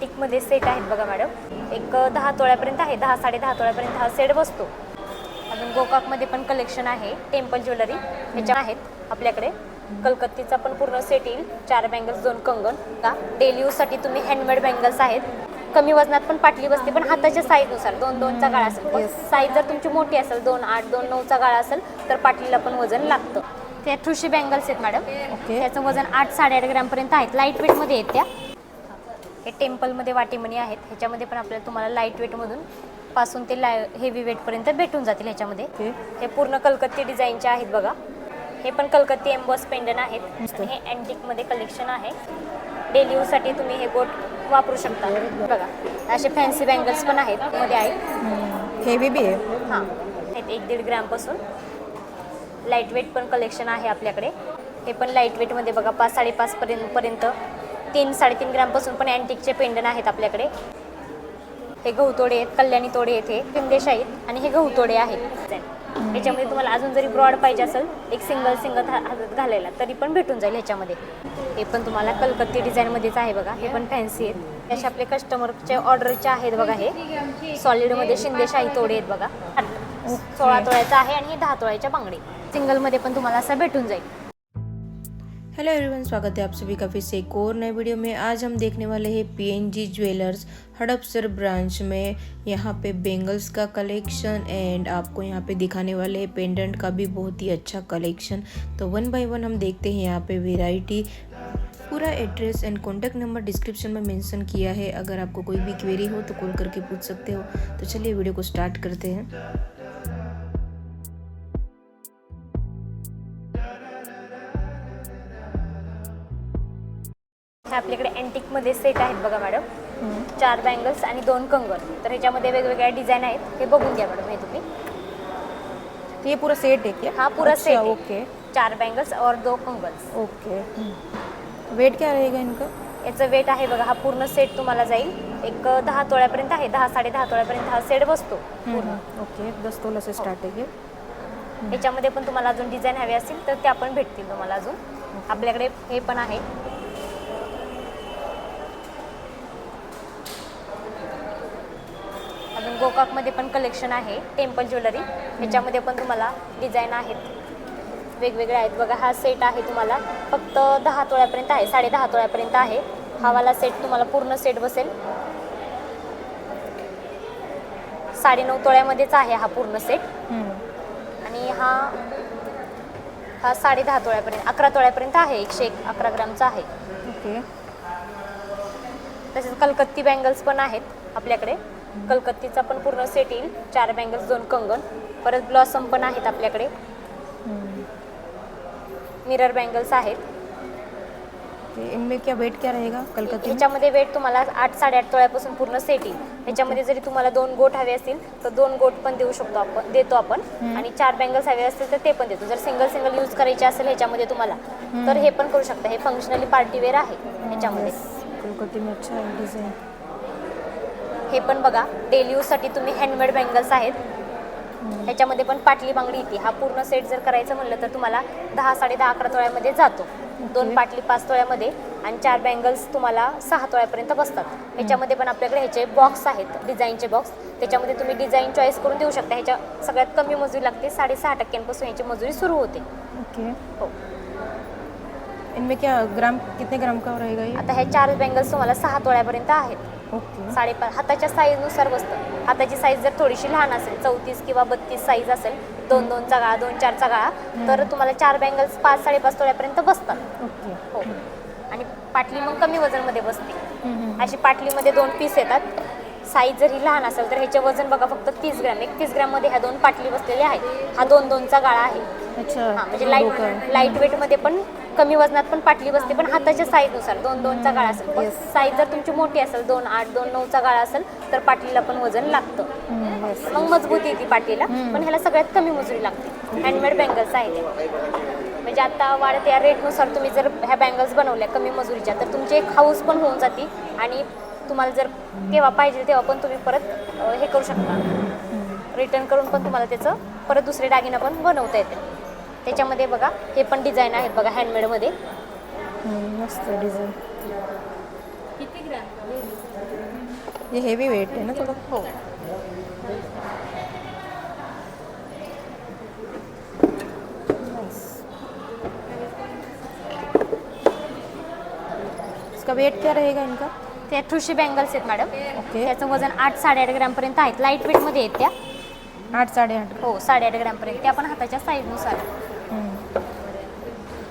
टिकमध्ये set आहेत बघा madam. एक दहा तोळ्यापर्यंत आहे. दहा साडे दहा तोळ्यापर्यंत हा सेट बसतो. अजून गोकाकमध्ये पण कलेक्शन आहे. टेम्पल ज्वेलरी ह्याच्या आहेत आपल्याकडे. कलकत्तीचा पण पूर्ण सेट येईल. चार बँगल्स दोन कंगन. का डेली यूजसाठी तुम्ही हँडमेड बँगल्स आहेत. कमी वजनात पण पाटली बसते पण हाताच्या साईजनुसार दोन दोनचा गाळा असेल. साईज जर तुमची मोठी असेल दोन आठ दोन नऊचा गाळा असेल तर पाटलीला पण वजन लागतं. त्या ठुशी बँगल्स आहेत मॅडम. त्याचं वजन आठ साडेआठ ग्रॅमपर्यंत आहेत. लाइट वेटमध्ये आहेत त्या. हे टेम्पलमध्ये वाटीमणी आहेत. ह्याच्यामध्ये पण आपल्याला तुम्हाला लाइट वेटमधून पासून ते लाय हेवी वेटपर्यंत भेटून जातील ह्याच्यामध्ये. हे पूर्ण कलकत्ती डिझाईनचे आहेत बघा. हे पण कलकत्ती एम्बॉस पेंडन आहेत. हे अँटिकमध्ये कलेक्शन आहे. डेली यूजसाठी तुम्ही हे गोट वापरू शकता. बघा. असे फॅन्सी बँगल्स पण आहेत. मध्ये आहेत. हेवी भी आहे. हां. एक दीड ग्रॅमपासून लाइट वेट पण कलेक्शन आहे आपल्याकडे. हे पण लाइट वेटमध्ये बघा पाच साडेपाच पर्यंत पर्यंत तीन साडेतीन ग्रॅमपासून पण अँटिकचे पेंडन आहेत आपल्याकडे. हे गहू तोडे आहेत कल्याणी तोडे आहेत हे पिंदेश आहेत आणि हे गहू तोडे आहेत. ह्याच्यामध्ये तुम्हाला अजून जरी ब्रॉड पाहिजे असेल एक सिंगल सिंगल हातात घालायला तरी पण भेटून जाईल ह्याच्यामध्ये. हे पण तुम्हाला कलकत्ती डिझाईनमध्येच आहे बघा हे पण फॅन्सी आहेत. असे आपले कस्टमरचे ऑर्डरचे आहेत बघा हे. सॉलिडमध्ये शिंदेशाही तोडे आहेत बघा. सोळा तोळ्याचा आहे आणि हे दहा तोळ्याच्या बांगडी सिंगलमध्ये पण तुम्हाला असं भेटून जाईल. हेलो एवरीवन, स्वागत है आप सभी का फिर से एक और नए वीडियो में। आज हम देखने वाले हैं पीएनजी ज्वेलर्स हड़पसर ब्रांच में। यहाँ पे बेंगल्स का कलेक्शन एंड आपको यहाँ पे दिखाने वाले हैं पेंडेंट का भी बहुत ही अच्छा कलेक्शन तो वन बाय वन हम देखते हैं यहाँ पे वेराइटी पूरा address and contact number description में मेंशन किया है। अगर आपको कोई भी क्वेरी हो तो कॉल करके पूछ सकते हो। तो चलिए वीडियो को स्टार्ट करते हैं। आपल्याकडे अँटिकमध्ये सेट आहेत बघा मॅडम चार बँगल्स आणि दोन कंगन. तर ह्याच्यामध्ये वेगवेगळ्या डिझाईन आहेत. हे बघून घ्या मॅडम हे तुम्ही. तो ये पूरा सेट है क्या हा पूरा अच्छा, सेट आहे. ओके चार बँगल्स और दो कंगल्स ओके वेट क्या रहेगा इनका? याचं वेट आहे बघा हा पूर्ण सेट तुम्हाला जाईल. एक दहा तोळ्यापर्यंत आहे. दहा साडे दहा तोळ्यापर्यंत हा सेट बसतो ओके दस तोला से स्टार्ट है ये याच्यामध्ये पण तुम्हाला अजून डिझाईन हवे असतील तर त्या पण भेटतील तुम्हाला अजून. आपल्याकडे हे पण आहे. गोकाकमध्ये पण कलेक्शन आहे टेम्पल ज्वेलरी ह्याच्यामध्ये पण तुम्हाला डिझाईन आहेत. वेगवेगळे आहेत. बघा हा सेट आहे तुम्हाला. फक्त दहा तोळ्यापर्यंत आहे साडे दहा तोळ्यापर्यंत आहे. हा वाला सेट तुम्हाला पूर्ण सेट बसेल. साडेनऊ तोळ्यामध्येच आहे हा पूर्ण सेट आणि हा हा साडे दहा तोळ्यापर्यंत अकरा तोळ्यापर्यंत आहे. एकशे एक अकरा ग्रामचा आहे. ओके. तसेच कलकत्ती बँगल्स पण आहेत आपल्याकडे. कलकत्तीचा पण पूर्ण सेट येईल. चार बँगल्स दोन कंगन. परत ब्लॉसम पण आहेत आपल्याकडे. मिरर बँगल्स आहेत. इनमें क्या वेट क्या रहेगा कलकत्ती में? ह्याच्यामध्ये वेट तुम्हाला आठ साडेआठ तोळ्यापासून पूर्ण सेट येईल. ह्याच्यामध्ये जरी तुम्हाला दोन गोट हवे असतील तर दोन गोट पण देऊ शकतो आपण देतो आपण. आणि चार बँगल्स हवे असतील तर ते पण देतो. जर सिंगल सिंगल यूज करायचे असेल ह्याच्यामध्ये तुम्हाला तर हे पण करू शकता. हे फंक्शनली पार्टीवेअर आहे ह्याच्यामध्ये कलकत्ती में अच्छा है डिजाइन हे पण बघा डेली यूजसाठी तुम्ही हँडमेड बँगल्स आहेत. ह्याच्यामध्ये पण पाटली बांगडी येते. हा पूर्ण सेट जर करायचं म्हणलं तर तुम्हाला दहा साडे दहा अकरा तोळ्यामध्ये जातो. दोन पाटली पाच तोळ्यामध्ये आणि चार बँगल्स तुम्हाला सहा तोळ्यापर्यंत बसतात. ह्याच्यामध्ये पण आपल्याकडे ह्याचे बॉक्स आहेत डिझाईनचे बॉक्स त्याच्यामध्ये तुम्ही डिझाईन चॉईस करून देऊ शकता. ह्याच्या सगळ्यात कमी मजुरी लागते साडेसहा टक्क्यांपासून ह्याची मजुरी सुरू होते. ओके. हो. इनमें क्या ग्राम कितने ग्राम का रहेगा ये? आता ह्या चार बँगल्स तुम्हाला सहा तोळ्यापर्यंत आहेत. ओके. साडेपाच हाताच्या साईजनुसार बसतं. हाताची साईज जर थोडीशी लहान असेल चौतीस किंवा बत्तीस साईज असेल दोन दोनचा गाळा दोन चारचा गाळा तर तुम्हाला चार बँगल्स पाच साडेपाच तोळ्यापर्यंत बसतात. ओके. हो. आणि पाटली मग कमी वजनमध्ये बसते. अशी पाटलीमध्ये दोन पीस येतात. साईज जरी लहान असेल तर ह्याचे वजन बघा फक्त तीस ग्रॅम. एकतीस ग्रॅममध्ये ह्या दोन पाटली बसलेल्या आहेत. हा दोन दोनचा गाळा आहे. अच्छा. हा म्हणजे लाइट लाइट वेटमध्ये पण कमी वजनात पण पाटली बसते पण हाताच्या साईजनुसार दोन दोनचा गाळा असेल. साईज जर तुमची मोठी असेल दोन आठ दोन नऊचा गाळा असेल तर पाटलीला पण वजन लागतं. मग मजबूती येते पाटलीला पण ह्याला सगळ्यात कमी मजुरी लागते. हँडमेड बँगल्स आहे म्हणजे आता वाढत्या या रेटनुसार तुम्ही जर ह्या बँगल्स बनवल्या कमी मजुरीच्या तर तुमची एक हाऊस पण होऊन जाते आणि तुम्हाला जर केव्हा पाहिजे तेव्हा पण तुम्ही परत हे करू शकता. रिटर्न करून पण तुम्हाला त्याचं परत दुसरे दागिना पण बनवता येते त्याच्यामध्ये बघा हे पण डिझाईन आहेत बघा हँडमेडमध्ये मस्त डिझाईन ये हेवी वेट आहे ना थोडं? हो. इसका वेट क्या रहेगा इनका? ते ठुशी बँगल्स आहेत मॅडम ओके त्याचं वजन आठ साडेआठ ग्रॅमपर्यंत आहेत. लाइट वेटमध्ये आहेत त्या. आठ साडेआठ. हो साडेआठ ग्रॅमपर्यंत त्या पण हाताच्या साईजनुसार.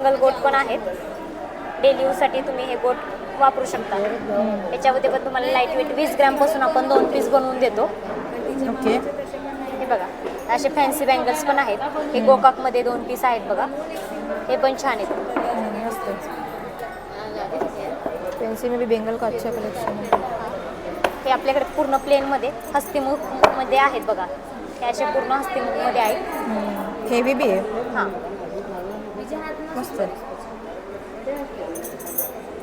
सिंगल गोट पण आहेत. डेली यूजसाठी तुम्ही हे गोट वापरू शकता. याच्यामध्ये पण तुम्हाला लाइट वेट वीस ग्रॅमपासून आपण दोन पीस बनवून देतो. ओके हे बघा असे फॅन्सी बँगल्स पण आहेत. हे गोकाकमध्ये दोन पीस आहेत बघा. हे पण छान आहेत. पेंसिल में बेंगल का अच्छा कलेक्शन है आपल्याकडे पूर्ण प्लेनमध्ये हस्तिमुखमध्ये आहेत बघा. हे असे पूर्ण हस्तिमुखमध्ये आहेत. हेवी भी है हां. मस्त. आपल्याकडे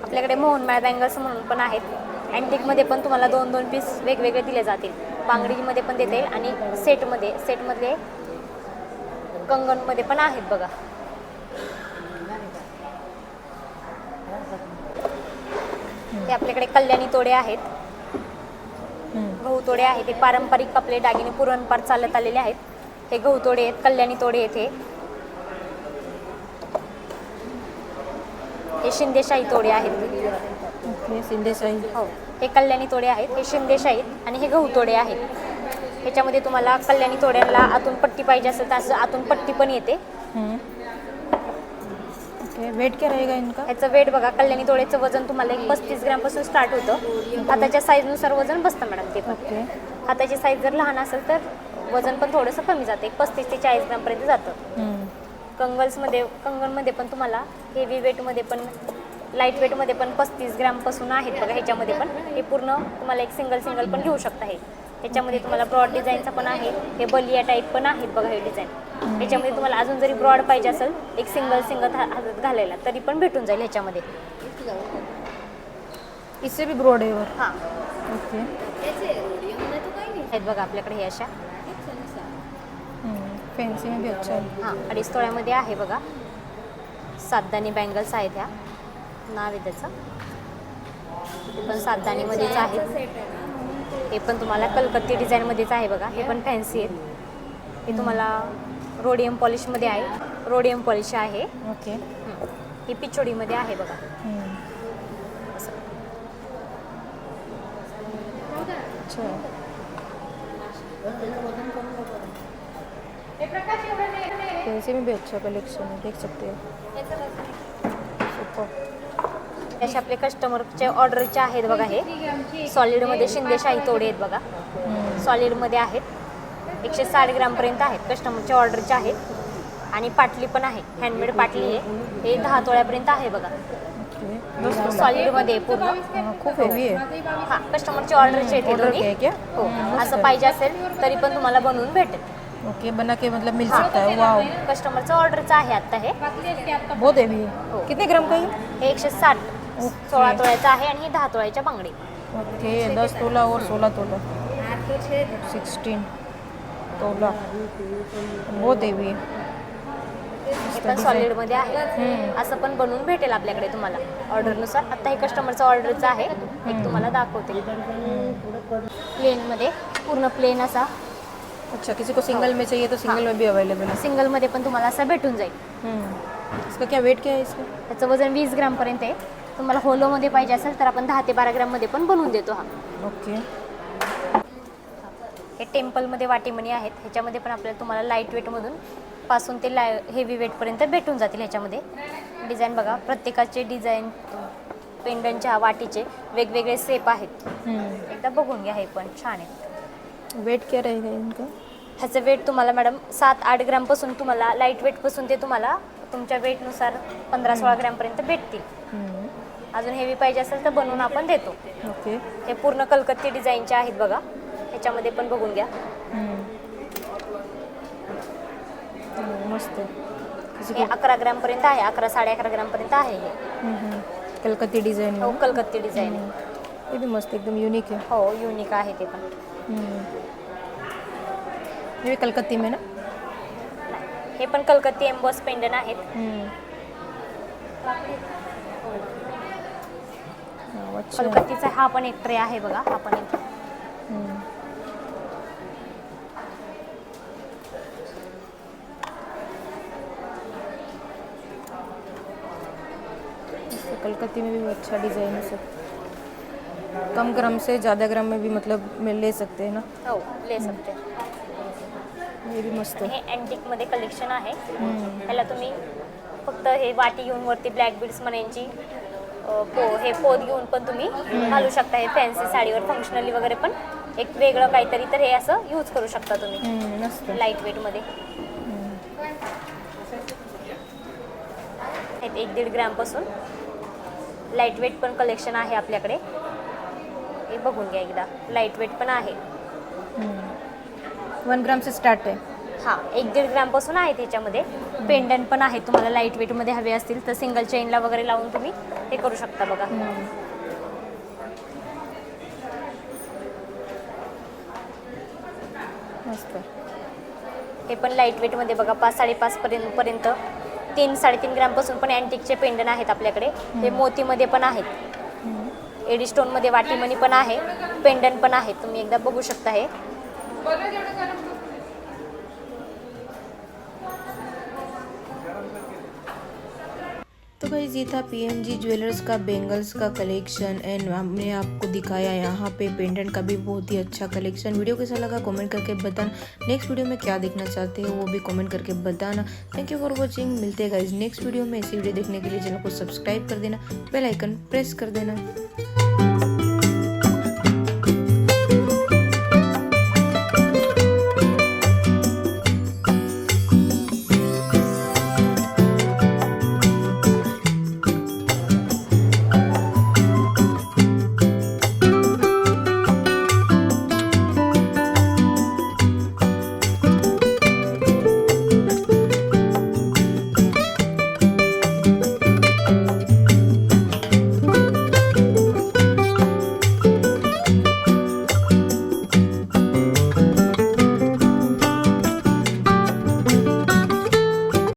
आपल्याकडे मोहनमाळ बँगल्स म्हणून पण आहेत. अँटिकमध्ये पण तुम्हाला दोन दोन पीस वेगवेगळे दिले जातील. बांगडीमध्ये पण देता येईल आणि सेटमध्ये सेटमधले कंगनमध्ये पण आहेत बघा. हे आपल्याकडे कल्याणी तोडे आहेत. गहू तोडे आहेत. हे पारंपरिक आपले दागिने पुरणपार चालत आलेले आहेत. हे गहू तोडे आहेत कल्याणी तोडे येथे हे शिंदेशाही तोडे आहेत. सिंधेशाही हो. हे कल्याणी तोडे आहेत हे शिंदेशाही आहेत आणि हे गहू तोडे आहेत. ह्याच्यामध्ये तुम्हाला कल्याणी तोड्याला आतून पट्टी पाहिजे असेल तर असं आतून पट्टी पण येते. हम्म. ओके. वेट क्या रहेगा इनका ह्याचं वेट बघा कल्याणी तोड्याचं वजन तुम्हाला एक पस्तीस ग्रॅमपासून स्टार्ट होतं. हाताच्या साईजनुसार वजन बसतं मॅडम ते पण. ओके. हाताची साईज जर लहान असेल तर वजन पण थोडंसं कमी जातं एक पस्तीस ते चाळीस ग्रामपर्यंत जातं. हम्म. कंगल्समध्ये कंगनमध्ये पण तुम्हाला हेवी वेटमध्ये पण लाइट वेटमध्ये पण पस्तीस ग्रामपासून आहेत बघा ह्याच्यामध्ये पण. हे पूर्ण तुम्हाला एक सिंगल सिंगल पण घेऊ शकता हे. ह्याच्यामध्ये तुम्हाला ब्रॉड डिझाईनचा पण आहे. हे बलिया टाईप पण आहेत बघा हे डिझाईन ह्याच्यामध्ये तुम्हाला अजून जरी ब्रॉड पाहिजे असेल एक सिंगल सिंगल हातात घालायला तरी पण भेटून जाईल ह्याच्यामध्ये. इससे भी ब्रॉड है. और हां ओके आहेत बघा आपल्याकडे हे अशा. अच्छा. है हां अडीच तोळ्यामध्ये आहे बघा. सातदानी बँगल्स आहेत ह्या नाव आहे त्याचं. हे पण सातदानीमध्येच आहेत हे पण तुम्हाला कलकत्ती डिझाईनमध्येच आहे बघा. हे पण फॅन्सी आहेत. हे तुम्हाला रोडियम पॉलिशमध्ये आहे. रोडियम पॉलिश आहे. ओके हं. पिचोडीमध्ये आहे बघा. हम्म. में भी अच्छा कलेक्शन है देख सकते हो. असे आपले कस्टमरचे ऑर्डरचे आहेत बघा हे. सॉलिडमध्ये शिंदेशाही तोडे आहेत बघा. सॉलिडमध्ये आहेत. एकशे साठ ग्रामपर्यंत आहेत. कस्टमरच्या ऑर्डरचे आहेत. आणि पाटली पण आहे. हँडमेड पाटली आहे. हे दहा तोळ्यापर्यंत आहे बघा. सॉलिडमध्ये पूर्ण. हाँ, खूप हेवी आहे. हां कस्टमरचे ऑर्डरचे आहेत हे असं। पाहिजे असेल तरी पण तुम्हाला बनवून भेटेल. ओके बना के मतलब मिल सकता है। वाओ कस्टमरचं ऑर्डरचं आहे आत्ता हे. बहुत हेवी हो. है. कितने ग्राम का ये हे एकशे साठ. सोळा तोळ्याचं आहे आणि ही दहा तोळ्याच्या बांगडी. ओके दस तोला और सोलह तोला. सिक्सटीन तोला. बहुत हेवी है हे पण सॉलिडमध्ये आहे. असं पण बनवून भेटेल आपल्याकडे तुम्हाला. ऑर्डरनुसार आता हे कस्टमरचं ऑर्डरचं आहे. एक तुम्हाला दाखवते. प्लेनमध्ये पूर्ण प्लेन असा. अच्छा किसी को सिंगल में चाहिए तो सिंगल में भी अवेलेबल है. सिंगलमध्ये पण तुम्हाला असा भेटून जाईल. हम्म। इसका क्या वेट क्या है इसका? त्याचं वजन वीस ग्रामपर्यंत आहे. तुम्हाला होलोमध्ये पाहिजे असेल तर आपण दहा ते बारा ग्राममध्ये पण बनवून देतो हा. ओके हे टेम्पलमध्ये वाटीमणी आहेत. ह्याच्यामध्ये पण आपल्याला तुम्हाला लाइट वेटमधून पासून ते लाय हेवी वेटपर्यंत भेटून जातील ह्याच्यामध्ये. डिझाईन बघा प्रत्येकाचे डिझाईन पेंडनच्या वाटीचे वेगवेगळे सेप आहेत. एकदा बघून घ्या हे पण छान आहे. वेट क्या रहेगा इनका ह्याचं वेट तुम्हाला मॅडम सात आठ ग्रामपासून तुम्हाला लाइट वेटपासून ते तुम्हाला तुमच्या वेटनुसार पंधरा सोळा ग्रामपर्यंत भेटतील। अजून हेवी पाहिजे असेल तर बनवून आपण देतो. ओके. हे पूर्ण कलकत्ती डिझाईनचे आहेत बघा. ह्याच्यामध्ये पण बघून घ्या. मस्त. है हे को अकरा ग्रामपर्यंत आहे अकरा साडे अकरा ग्रामपर्यंत आहे हे। कलकत्ती डिजाइन हो कलकत्ती डिझाईन ये भी मस्त एकदम यूनिक है हो युनिक आहे ते पण. भी कलकत्ती में ना हे पण कलकत्ती एम्बॉस पेंडन आहेत हम्म। हाँ, अच्छा है। कलकत्तीचा हा पण एक ट्रे आहे बघा हा पण एक हम्म. इससे कलकत्ती में भी अच्छा डिज़ाइन है सब कम ग्राम से ज़्यादा ग्राम में भी मतलब में ले सकते हैं ना? हो ले सकते ये भी मस्त है। हे अँटिकमध्ये कलेक्शन आहे. हम्म. ह्याला तुम्ही फक्त हे वाटी घेऊन वरती ब्लॅक बीड्स म्हणायची पो हे पोत घेऊन पण तुम्ही घालू शकता. हे फॅन्सी साडीवर फंक्शनली वगैरे पण एक वेगळं काहीतरी तर हे असं यूज करू शकता तुम्ही. हम्म, मस्त. है लाइट वेटमध्ये एक दीड ग्रॅमपासून लाइट वेट पण कलेक्शन आहे आपल्याकडे. हे बघून घ्या एकदा. लाइट वेट पण आहे. वन ग्राम से स्टार्ट है हां एक दीड ग्रॅमपासून आहे त्याच्यामध्ये. पेंडंट पण आहे. तुम्हाला लाइट वेटमध्ये हवे असतील तर सिंगल चेनला वगैरे लावून तुम्ही हे करू शकता बघा. मस्त. है पण लाइट वेटमध्ये बघा पाच साडेपाच पर्यंत पर्यंत. तीन साडेतीन ग्रॅमपासून पण अँटिकचे पेंडन आहेत आपल्याकडे. हे मोतीमध्ये पण आहेत. एडी स्टोनमध्ये वाटीमणी पण आहे, पेंडन पण आहे, तुम्ही एकदा बघू शकता हे. तो गाइज़ ये था पीएनजी ज्वेलर्स का बेंगल्स का कलेक्शन एंड हमने आपको दिखाया यहाँ पे पेंडेंट का भी बहुत ही अच्छा कलेक्शन वीडियो कैसा लगा कमेंट करके बताना। नेक्स्ट वीडियो में क्या देखना चाहते हो वो भी कमेंट करके बताना। थैंक यू फॉर वॉचिंग मिलते हैं गाइज़ नेक्स्ट वीडियो में। ऐसी वीडियो देखने के लिए चैनल को सब्सक्राइब कर देना। बेल आइकन प्रेस कर देना।